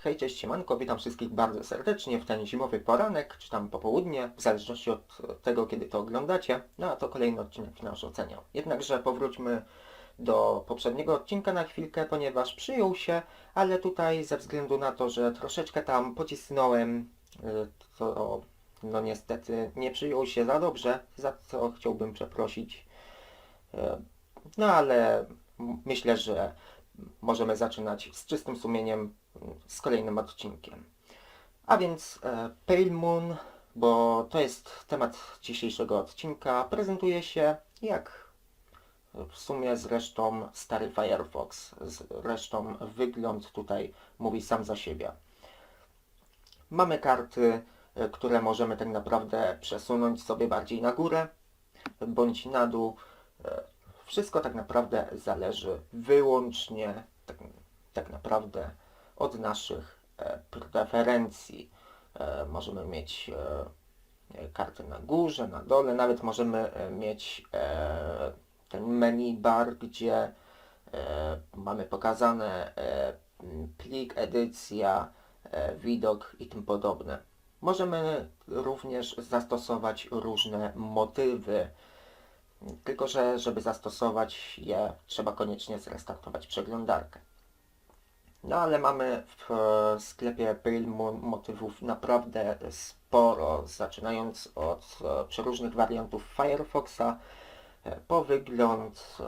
Hej, cześć, siemanko, witam wszystkich bardzo serdecznie w ten zimowy poranek, czy tam popołudnie, w zależności od tego, kiedy to oglądacie. No a to kolejny odcinek Finasz Oceniał. Jednakże powróćmy do poprzedniego odcinka na chwilkę, ponieważ przyjął się, ale tutaj ze względu na to, że troszeczkę tam pocisnąłem, y, to no niestety nie przyjął się za dobrze, za co chciałbym przeprosić. Y, No ale myślę, że możemy zaczynać z czystym sumieniem z kolejnym odcinkiem. A więc e, Pale Moon, bo to jest temat dzisiejszego odcinka, prezentuje się jak w sumie zresztą stary Firefox. Zresztą wygląd tutaj mówi sam za siebie. Mamy karty, e, które możemy tak naprawdę przesunąć sobie bardziej na górę bądź na dół. E, Wszystko tak naprawdę zależy wyłącznie tak, tak naprawdę od naszych e, preferencji. E, możemy mieć e, karty na górze, na dole, nawet możemy mieć ten menu bar, gdzie mamy pokazane plik, edycja, widok i tym podobne. Możemy również zastosować różne motywy, tylko że żeby zastosować je trzeba koniecznie zrestartować przeglądarkę. No ale mamy w e, sklepie Moon motywów naprawdę sporo, zaczynając od e, przeróżnych wariantów Firefoxa, e, po wygląd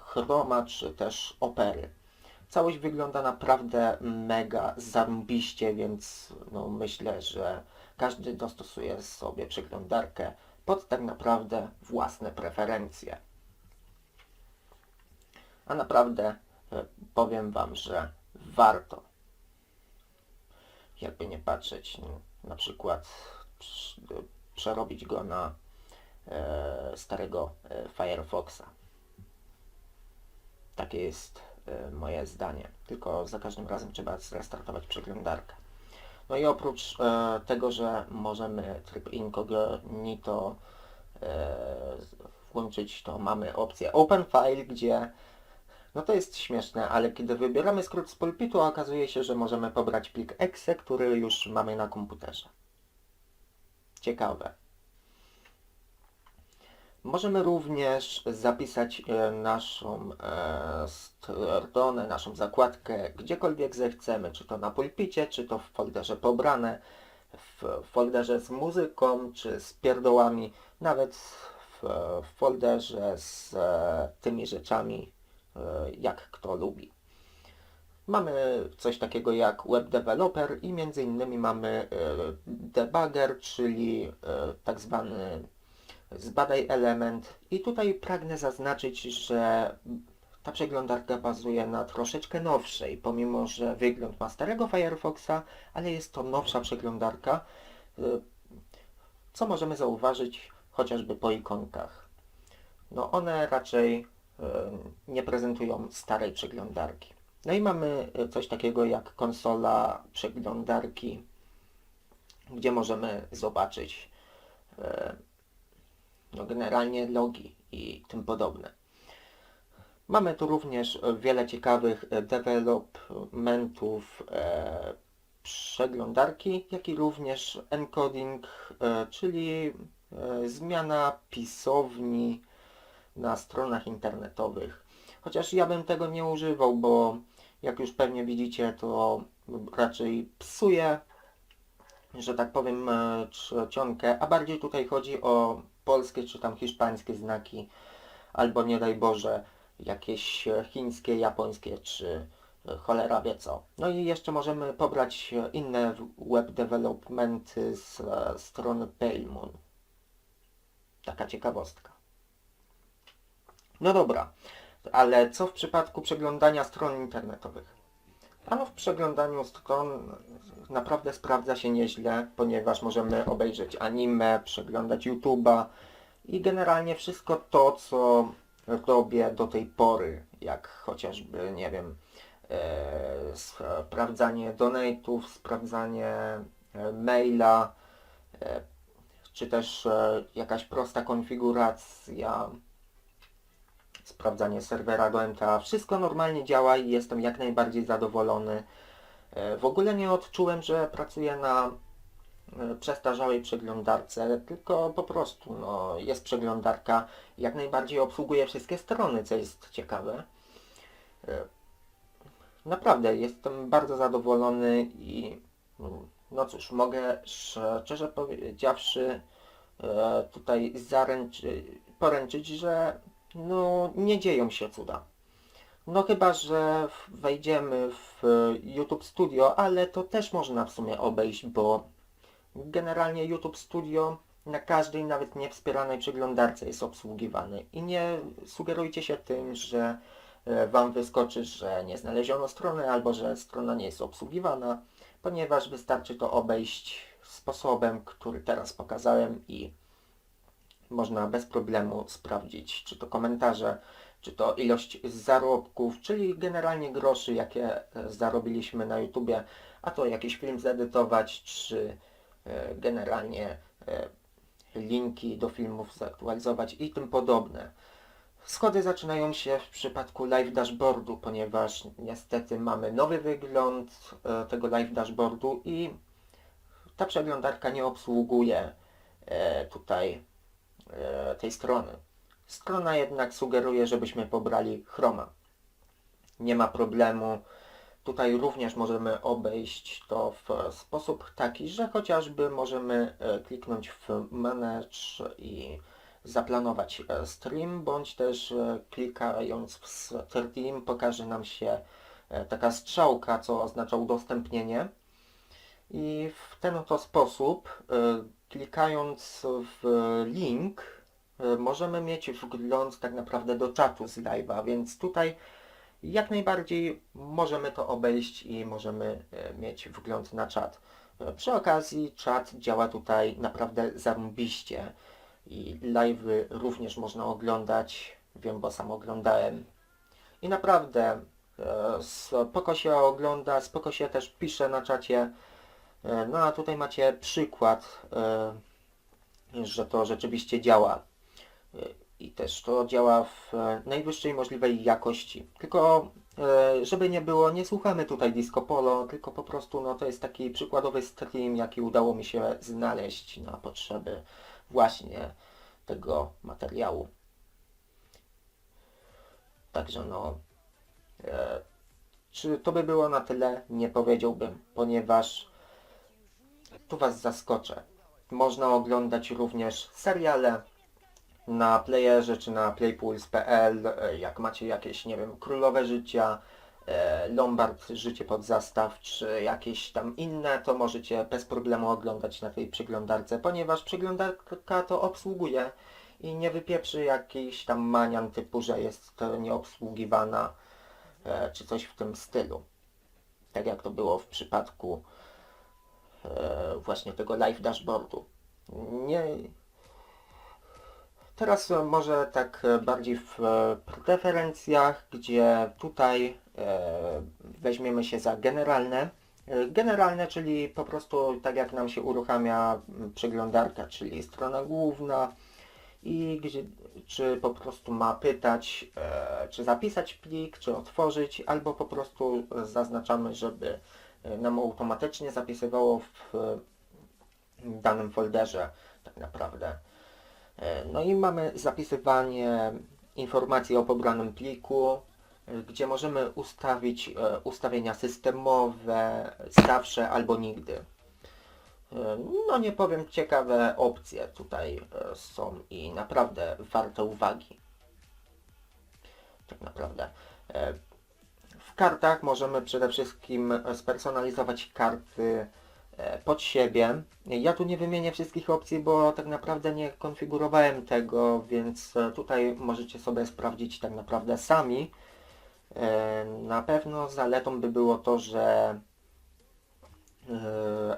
Chroma czy też Opery. Całość wygląda naprawdę mega zarąbiście, więc no, myślę, że każdy dostosuje sobie przeglądarkę pod tak naprawdę własne preferencje. A naprawdę powiem Wam, że warto. Jakby nie patrzeć, na przykład prz- przerobić go na e, starego e, Firefoxa. Takie jest e, moje zdanie. Tylko za każdym razem trzeba zrestartować przeglądarkę. No i oprócz e, tego, że możemy tryb incognito e, włączyć, to mamy opcję Open File, gdzie no to jest śmieszne, ale kiedy wybieramy skrót z pulpitu, okazuje się, że możemy pobrać plik exe, który już mamy na komputerze. Ciekawe. Możemy również zapisać e, naszą e, stronę, naszą zakładkę gdziekolwiek zechcemy, czy to na pulpicie, czy to w folderze pobrane, w folderze z muzyką, czy z pierdołami, nawet w, folderze z e, tymi rzeczami, jak kto lubi. Mamy coś takiego jak web developer i między innymi mamy e, debugger, czyli e, tak zwany zbadaj element i tutaj pragnę zaznaczyć, że ta przeglądarka bazuje na troszeczkę nowszej, pomimo że wygląd ma starego Firefoxa, ale jest to nowsza przeglądarka, co możemy zauważyć chociażby po ikonkach. No one raczej nie prezentują starej przeglądarki. No i mamy y, coś takiego jak konsola przeglądarki, gdzie możemy zobaczyć y, no generalnie logi i tym podobne. Mamy tu również wiele ciekawych e, developmentów e, przeglądarki, jak i również encoding, e, czyli e, zmiana pisowni na stronach internetowych. Chociaż ja bym tego nie używał, bo jak już pewnie widzicie, to raczej psuje, że tak powiem, e, czcionkę, a bardziej tutaj chodzi o polskie czy tam hiszpańskie znaki, albo nie daj Boże, jakieś e, chińskie, japońskie czy e, cholera wie co. No i jeszcze możemy pobrać e, inne web developmenty z e, strony Palemon. Taka ciekawostka. No dobra, ale co w przypadku przeglądania stron internetowych? Ano w przeglądaniu stron naprawdę sprawdza się nieźle, ponieważ możemy obejrzeć anime, przeglądać YouTube'a i generalnie wszystko to, co robię do tej pory, jak chociażby, nie wiem, e, sprawdzanie donate'ów, sprawdzanie e, maila, e, czy też e, jakaś prosta konfiguracja, sprawdzanie serwera do MTA. Wszystko normalnie działa i jestem jak najbardziej zadowolony E, W ogóle nie odczułem, że pracuję na e, przestarzałej przeglądarce, tylko po prostu no, jest przeglądarka, jak najbardziej obsługuje wszystkie strony, co jest ciekawe. E, Naprawdę jestem bardzo zadowolony i no, cóż, mogę szczerze powiedziawszy tutaj zaręczy, poręczyć, że no nie dzieją się cuda. No chyba, że wejdziemy w YouTube Studio, ale to też można w sumie obejść, bo generalnie YouTube Studio na każdej, nawet niewspieranej przeglądarce jest obsługiwany. I nie sugerujcie się tym, że e, Wam wyskoczy, że nie znaleziono strony albo że strona nie jest obsługiwana, ponieważ wystarczy to obejść sposobem, który teraz pokazałem i można bez problemu sprawdzić, czy to komentarze, czy to ilość zarobków, czyli generalnie groszy, jakie e, zarobiliśmy na YouTubie, a to jakiś film zedytować, czy e, generalnie e, linki do filmów zaktualizować i tym podobne. Schody zaczynają się w przypadku live dashboardu, ponieważ niestety mamy nowy wygląd tego live dashboardu i ta przeglądarka nie obsługuje tutaj tej strony. Strona jednak sugeruje, żebyśmy pobrali Chroma. Nie ma problemu. Tutaj również możemy obejść to w sposób taki, że chociażby możemy e, kliknąć w Manage i zaplanować e, stream, bądź też e, klikając w stream pokaże nam się e, taka strzałka, co oznacza udostępnienie. I w ten oto sposób, e, klikając w link, e, możemy mieć wgląd tak naprawdę do czatu z live'a, więc tutaj jak najbardziej możemy to obejść i możemy e, mieć wgląd na czat. Przy okazji czat działa tutaj naprawdę zarąbiście i live'y również można oglądać, wiem, bo sam oglądałem. I naprawdę spoko się ogląda, spoko się też pisze na czacie. E, No a tutaj macie przykład, e, że to rzeczywiście działa. E, I też to działa w najwyższej możliwej jakości. Tylko żeby nie było, nie słuchamy tutaj Disco Polo, tylko po prostu no, to jest taki przykładowy stream, jaki udało mi się znaleźć na potrzeby właśnie tego materiału. Także no, czy to by było na tyle? Nie powiedziałbym, ponieważ tu Was zaskoczę. Można oglądać również seriale na playerze czy na playpools.pl, e, jak macie jakieś, nie wiem, Królowe Życia, e, Lombard Życie pod zastaw, czy jakieś tam inne, to możecie bez problemu oglądać na tej przeglądarce, ponieważ przeglądarka to obsługuje i nie wypieprzy jakiś tam manian typu, że jest to nieobsługiwana, e, czy coś w tym stylu. Tak jak to było w przypadku właśnie tego live dashboardu. Nie... Teraz e, może tak e, bardziej w e, preferencjach, gdzie tutaj e, weźmiemy się za generalne. E, Generalne, czyli po prostu tak jak nam się uruchamia przeglądarka, czyli strona główna i gdzie, czy po prostu ma pytać, e, czy zapisać plik, czy otworzyć, albo po prostu zaznaczamy, żeby e, nam automatycznie zapisywało w danym folderze tak naprawdę. E, No i mamy zapisywanie informacji o pobranym pliku, e, gdzie możemy ustawić e, ustawienia systemowe zawsze albo nigdy. No nie powiem, ciekawe opcje tutaj są i naprawdę warte uwagi. Tak naprawdę. W kartach możemy przede wszystkim e, spersonalizować karty e, pod siebie. Ja tu nie wymienię wszystkich opcji, bo tak naprawdę nie konfigurowałem tego, więc e, tutaj możecie sobie sprawdzić tak naprawdę sami. Na pewno zaletą by było to, że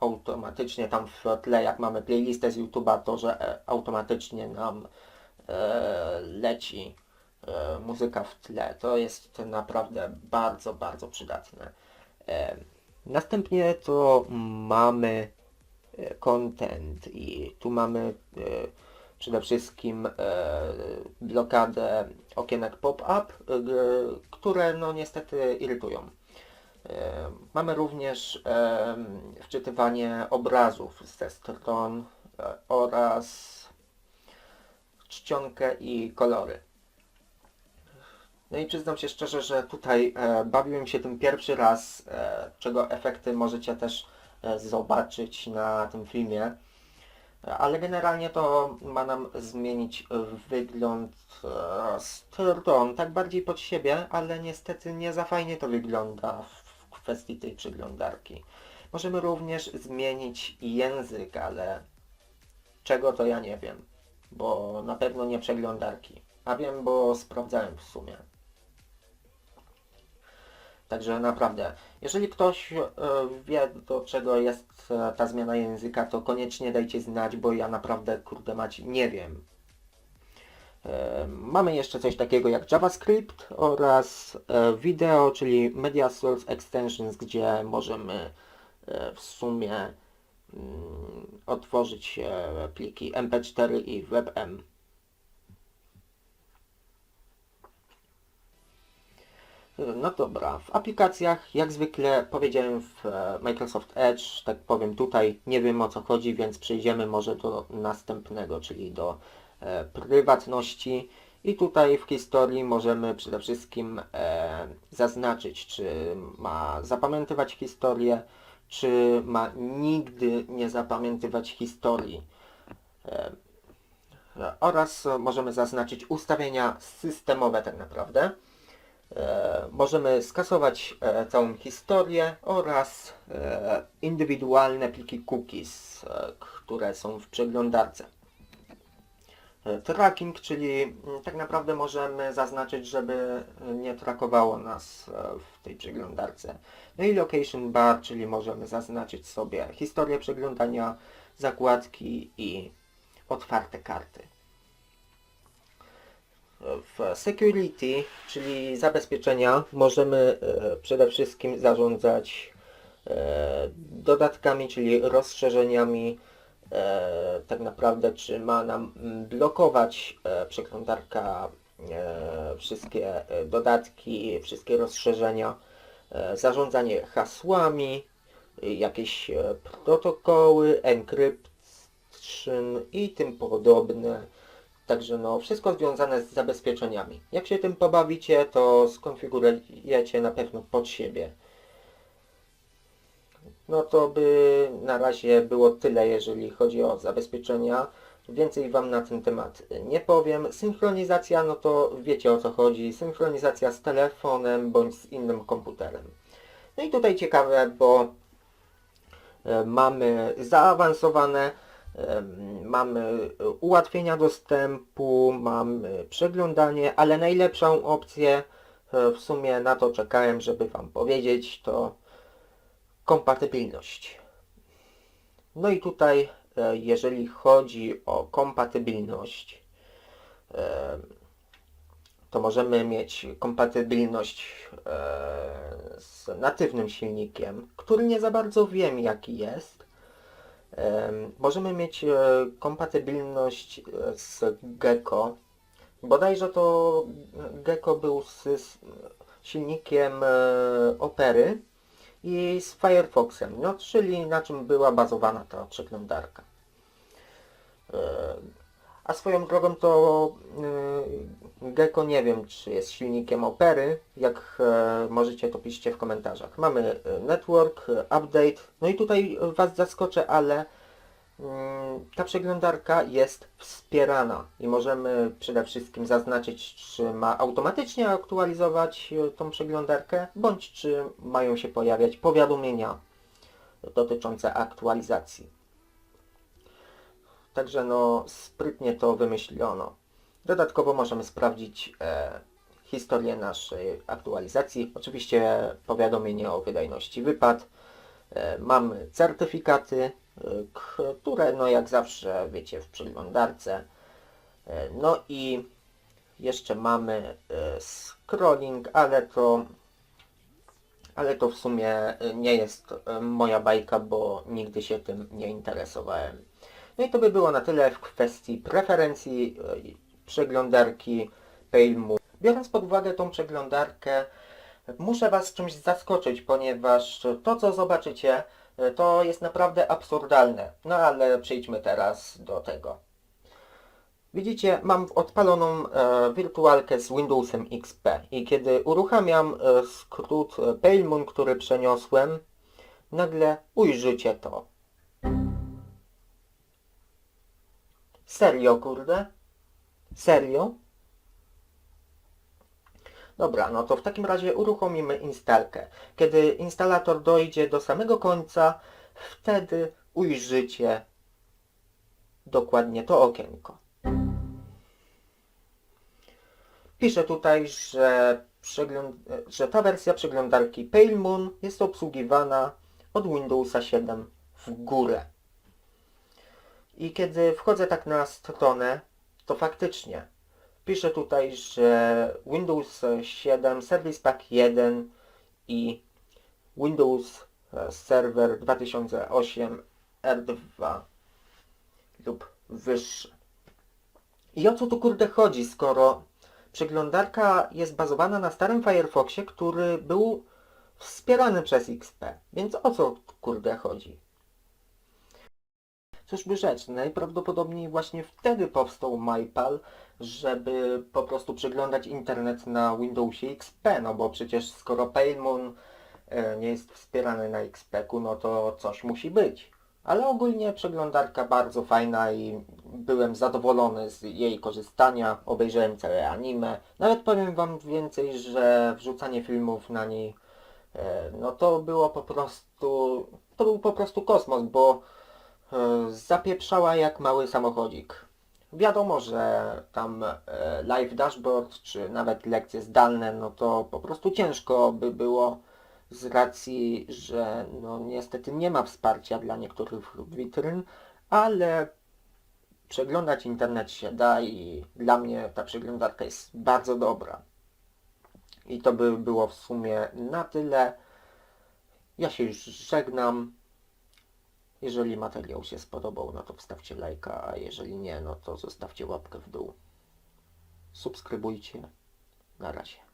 automatycznie tam w tle, jak mamy playlistę z YouTube'a, to że automatycznie nam leci muzyka w tle. To jest naprawdę bardzo, bardzo przydatne. E, Następnie to mamy e, content i tu mamy e, przede wszystkim e, blokadę okienek pop-up, e, które no niestety irytują. E, Mamy również e, wczytywanie obrazów ze stron e, oraz czcionkę i kolory. No i przyznam się szczerze, że tutaj e, bawiłem się tym pierwszy raz, e, czego efekty możecie też e, zobaczyć na tym filmie. Ale generalnie to ma nam zmienić e, wygląd e, stron, tak bardziej pod siebie, ale niestety nie za fajnie to wygląda w kwestii tej przeglądarki. Możemy również zmienić język, ale czego to ja nie wiem, bo na pewno nie przeglądarki. A wiem, bo sprawdzałem w sumie. Także naprawdę, jeżeli ktoś e, wie do czego jest e, ta zmiana języka, to koniecznie dajcie znać, bo ja naprawdę, kurde mać, nie wiem. E, Mamy jeszcze coś takiego jak JavaScript oraz wideo, czyli Media Source Extensions, gdzie możemy w sumie mm, otworzyć pliki MP4 i WebM. No dobra, w aplikacjach jak zwykle powiedziałem w e, Microsoft Edge, tak powiem tutaj, nie wiem o co chodzi, więc przejdziemy może do następnego, czyli do e, prywatności. I tutaj w historii możemy przede wszystkim e, zaznaczyć, czy ma zapamiętywać historię, czy ma nigdy nie zapamiętywać historii. E, oraz możemy zaznaczyć ustawienia systemowe tak naprawdę. E, możemy skasować e, całą historię oraz e, indywidualne pliki cookies, które są w przeglądarce. Tracking, czyli mm, tak naprawdę możemy zaznaczyć, żeby nie trakowało nas w tej przeglądarce. No i location bar, czyli możemy zaznaczyć sobie historię przeglądania, zakładki i otwarte karty. W security, czyli zabezpieczenia, możemy e, przede wszystkim zarządzać e, dodatkami, czyli rozszerzeniami. E, tak naprawdę, czy ma nam mm, blokować przeglądarka wszystkie dodatki, wszystkie rozszerzenia, zarządzanie hasłami, jakieś protokoły, encryption i tym podobne. Także no, wszystko związane z zabezpieczeniami. Jak się tym pobawicie, to skonfigurujecie na pewno pod siebie. No to by na razie było tyle, jeżeli chodzi o zabezpieczenia. Więcej Wam na ten temat nie powiem. Synchronizacja, no to wiecie o co chodzi. Synchronizacja z telefonem bądź z innym komputerem. No i tutaj ciekawe, bo e, mamy zaawansowane Mamy ułatwienia dostępu, mamy przeglądanie, ale najlepszą opcję e, w sumie na to czekałem, żeby Wam powiedzieć, to kompatybilność. No i tutaj, e, jeżeli chodzi o kompatybilność, to możemy mieć kompatybilność e, z natywnym silnikiem, który nie za bardzo wiem jaki jest. Em, Możemy mieć e, kompatybilność e, z Gecko. Bodajże to Gecko był z, z silnikiem e, Opery i z Firefoxem, no czyli na czym była bazowana ta przeglądarka. A swoją drogą to e, Gecko nie wiem czy jest silnikiem Opery, jak e, możecie to piszcie w komentarzach. Mamy e, network, update, no i tutaj Was zaskoczę, ale mm, ta przeglądarka jest wspierana i możemy przede wszystkim zaznaczyć, czy ma automatycznie aktualizować e, tą przeglądarkę, bądź czy mają się pojawiać powiadomienia dotyczące aktualizacji. Także no sprytnie to wymyślono. Dodatkowo możemy sprawdzić e, historię naszej aktualizacji. Oczywiście powiadomienie o wydajności wypad. E, mamy certyfikaty, e, które no jak zawsze wiecie w przeglądarce. E, no i jeszcze mamy e, scrolling, ale to ale to w sumie nie jest e, moja bajka, bo nigdy się tym nie interesowałem. No i to by było na tyle w kwestii preferencji e, przeglądarki Pale Biorąc pod uwagę tą przeglądarkę, Muszę Was czymś zaskoczyć, ponieważ to, co zobaczycie, e, to jest naprawdę absurdalne. No ale przejdźmy teraz do tego. Widzicie, mam odpaloną e, wirtualkę z Windowsem XP i kiedy uruchamiam e, skrót e, Palemon, który przeniosłem, nagle ujrzycie to. Serio, kurde? Serio? Dobra, no to w takim razie uruchomimy instalkę. Kiedy instalator dojdzie do samego końca, wtedy ujrzycie dokładnie to okienko. Piszę tutaj, że, że ta wersja przeglądarki Palemon jest obsługiwana od Windowsa 7 w górę. I kiedy wchodzę tak na stronę, to faktycznie piszę tutaj, że Windows 7, Service Pack 1 i Windows e, Server 2008 R2 lub wyższy. I o co tu kurde chodzi, skoro przeglądarka jest bazowana na starym Firefoxie, który był wspierany przez XP. Więc o co kurde chodzi? Cóż by rzecz, najprawdopodobniej właśnie wtedy powstał MyPal, żeby po prostu przeglądać internet na Windowsie XP, no bo przecież skoro Palemon e, nie jest wspierany na XP-ku, no to coś musi być. Ale ogólnie przeglądarka bardzo fajna i byłem zadowolony z jej korzystania, obejrzałem całe anime. Nawet powiem wam więcej, że wrzucanie filmów na niej, e, no to było po prostu, to był po prostu kosmos, bo zapieprzała jak mały samochodzik. Wiadomo, że tam e, live dashboard, czy nawet lekcje zdalne, no to po prostu ciężko by było z racji, że no niestety nie ma wsparcia dla niektórych witryn, ale przeglądać internet się da i dla mnie ta przeglądarka jest bardzo dobra. I to by było w sumie na tyle. Ja się już żegnam. Jeżeli materiał się spodobał, no to wstawcie lajka, a jeżeli nie, no to zostawcie łapkę w dół. Subskrybujcie. Na razie.